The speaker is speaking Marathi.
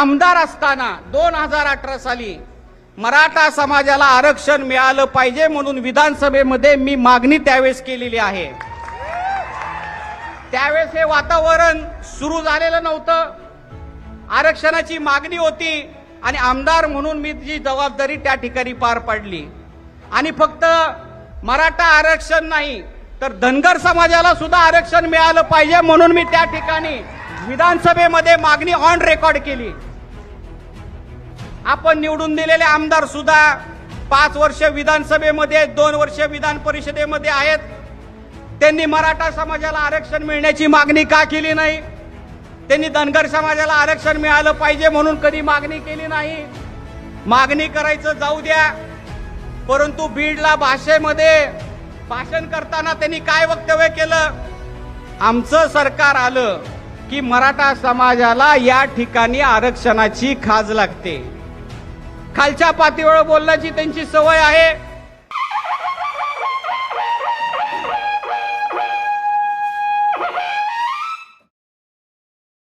आमदार असताना दोन हजार अठरा साली मराठा समाजाला आरक्षण मिळालं पाहिजे म्हणून विधानसभेमध्ये मी मागणी त्यावेळेस केलेली आहे. त्यावेळेस हे वातावरण सुरू झालेलं नव्हतं. आरक्षणाची मागणी होती आणि आमदार म्हणून मी जी जबाबदारी त्या ठिकाणी पार पाडली. आणि फक्त मराठा आरक्षण नाही तर धनगर समाजाला सुद्धा आरक्षण मिळालं पाहिजे म्हणून मी त्या ठिकाणी विधानसभेमध्ये मागणी ऑन रेकॉर्ड केली. आपण निवडून दिलेले आमदार सुद्धा पाच वर्ष विधानसभेमध्ये दोन वर्ष विधान परिषदेमध्ये आहेत. त्यांनी मराठा समाजाला आरक्षण मिळण्याची मागणी का केली नाही? त्यांनी धनगर समाजाला आरक्षण मिळालं पाहिजे म्हणून कधी मागणी केली नाही? मागणी करायचं जाऊ द्या. परंतु बीडला भाषेमध्ये भाषण करताना त्यांनी काय वक्तव्य केलं? आमचं सरकार आलं की मराठा समाजाला या ठिकाणी आरक्षणाची खाज लागते. खालच्या पातळीवर बोलण्याची त्यांची सवय आहे.